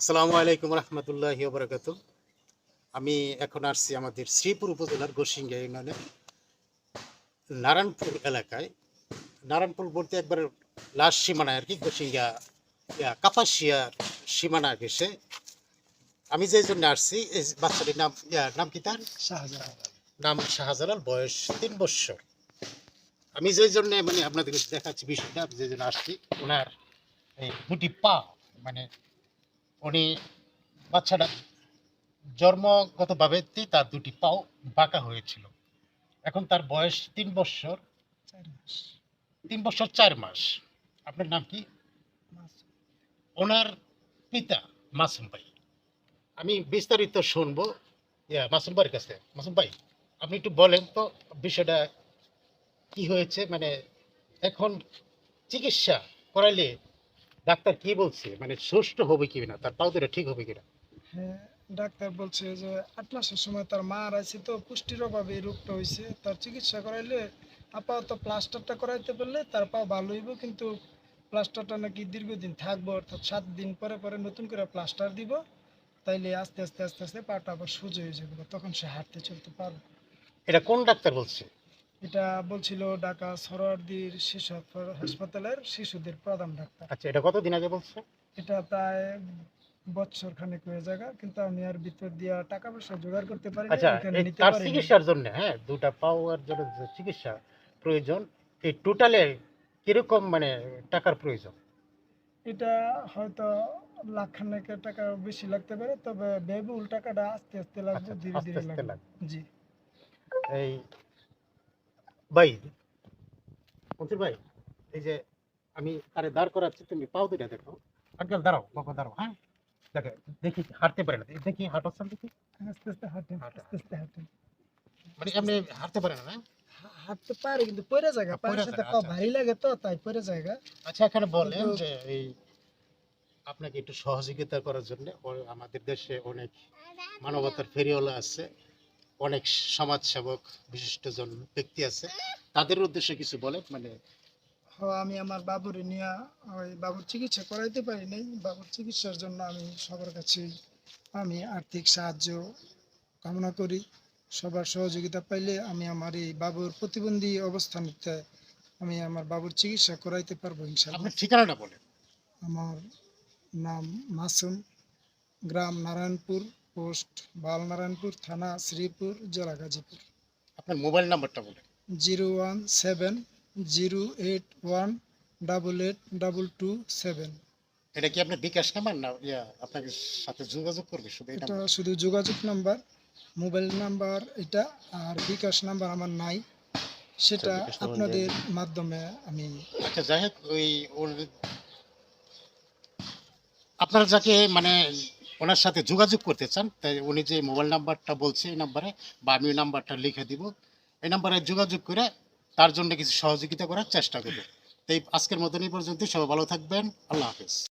আসসালামু আলাইকুম রহমতুল্লাহ বরকাত আমি এখন আসছি আমাদের শ্রীপুর উপজেলার গোসিঙ্গা ইউনিয়নে নারায়ণপুর এলাকায়। নারায়ণপুর বলতে একবার লাস্ট সীমানায় আর কি গোসিঙ্গা কাপাসিয়ার সীমানা ঘেসে আমি যে জন্য আসছি এই বাচ্চাটির নাম নাম কি তার? শাহজাহান নাম শাহজালাল বয়স তিন বৎসর আমি যে জন্য মানে আপনাদের দেখাচ্ছি বিষয়টা যে জন্য আসছি ওনার এই দুটি পা মানে উনি বাচ্চাটা জন্মগতভাবে তার দুটি পাও বাঁকা হয়েছিল। এখন তার বয়স তিন মাস। তিন বছর চার মাস। আপনার নাম কি? ওনার পিতা মাসুম ভাই। আমি বিস্তারিত শুনব। ইয়া মাসুম ভাইয়ের কাছে মাসুম ভাই আপনি একটু বলেন তো বিষয়টা কি হয়েছে? মানে এখন চিকিৎসা করাইলে ডাক্তার কি বলছে? মানে সুস্থ হবে কি না? তার পাও ঠিক হবে কিনা? হ্যাঁ ডাক্তার বলছে যে আট মাসের সময় তার মা আছে তো পুষ্টির অভাবে এই রোগটা হয়েছে তার চিকিৎসা করাইলে আপাতত প্লাস্টারটা করাইতে পারলে তার পা ভালো হইব কিন্তু প্লাস্টারটা নাকি দীর্ঘদিন থাকব অর্থাৎ সাত দিন পরে পরে নতুন করে প্লাস্টার দিব তাইলে আস্তে আস্তে আস্তে আস্তে পাটা আবার সোজা হয়ে যাবে তখন সে হাঁটতে চলতে পারবে। এটা কোন ডাক্তার বলছে? এটা বলছিল ঢাকা সরোয়ারদির শিশু হাসপাতালের শিশুদের প্রধান ডাক্তার। আচ্ছা এটা কতদিন আগে বলছে? এটা প্রায় বছর খানেক হয়ে জায়গা কিন্তু আমি আর ভিতর দিয়া টাকা পয়সা জোগাড় করতে পারি আচ্ছা তার। চিকিৎসার জন্য হ্যাঁ দুটা পাওয়ার জন্য চিকিৎসা প্রয়োজন এই টোটালে কীরকম মানে টাকার প্রয়োজন? এটা হয়তো লাখ খানেকের টাকা বেশি লাগতে পারে তবে ব্যয়বহুল টাকাটা আস্তে আস্তে লাগবে আচ্ছা, ধীরে ধীরে আস্তে লাগবে। জি। এই ভাই মন্ত্রী ভাই এই যে আমি তারে দাঁড় করাচ্ছি তুমি পাও দুটা দেখো। আঙ্কেল দাঁড়াও বাবা দাঁড়াও হ্যাঁ? দেখো দেখি হাঁটতে পারে না। দেখি হাঁটাচ্ছেন দেখি আস্তে আস্তে হাঁটেন। আস্তে আস্তে হাঁটেন মানে এমনি হাঁটতে পারে না হাঁটতে পারে কিন্তু জায়গা হ্যাঁ, পায়ের সাথে পা আচ্ছা। ভারী লাগে তো তাই পরে জায়গা। আচ্ছা এখানে বলেন যে এই আপনাকে একটু সহযোগিতা করার জন্য আমাদের দেশে অনেক মানবতার ফেরিওয়ালা আছে। অনেক সমাজসেবক বিশিষ্টজন ব্যক্তি আছে। তাদের উদ্দেশ্যে কিছু বলেন মানে আমি আমার বাবুরে নিয়ে ওই বাবুর চিকিৎসা করাইতে পারি নাই। বাবুর চিকিৎসার জন্য আমি সবার কাছে আমি আর্থিক সাহায্য কামনা করি। সবার সহযোগিতা পাইলে আমি আমার এই বাবুর প্রতিবন্ধী অবস্থানতে আমি আমার বাবুর চিকিৎসা করাইতে পারব ইনশাআল্লাহ। ঠিকানাটা বলেন। আমার নাম মাসুম গ্রাম নারায়ণপুর পোস্ট বালনারায়ণপুর থানা শ্রীপুর জেলা গাজীপুর। আপনার মোবাইল নাম্বারটা বলেন। Zero one seven zero eight one double eight double two seven. এটা কি আপনার বিকাশ নাম্বার না ইয়া আপনাকে সাথে যোগাযোগ করবে শুধু এটা শুধু যোগাযোগ নাম্বার মোবাইল নাম্বার এটা আর বিকাশ নাম্বার আমার নাই। সেটা বিকাশ নাম্বার আপনাদের মাধ্যমে আমি আচ্ছা যাই হোক ওই ওর আপনারা যাকে মানে ওনার সাথে যোগাযোগ করতে চান, তাই উনি যে মোবাইল নাম্বারটা বলছে এই নাম্বারে বা আমি ওই নাম্বারটা লিখে দিব, এই নাম্বারে যোগাযোগ করে তার জন্য কিছু সহযোগিতা করার চেষ্টা করব। তাই আজকের মতন এই পর্যন্ত সবাই ভালো থাকবেন, আল্লাহ হাফেজ।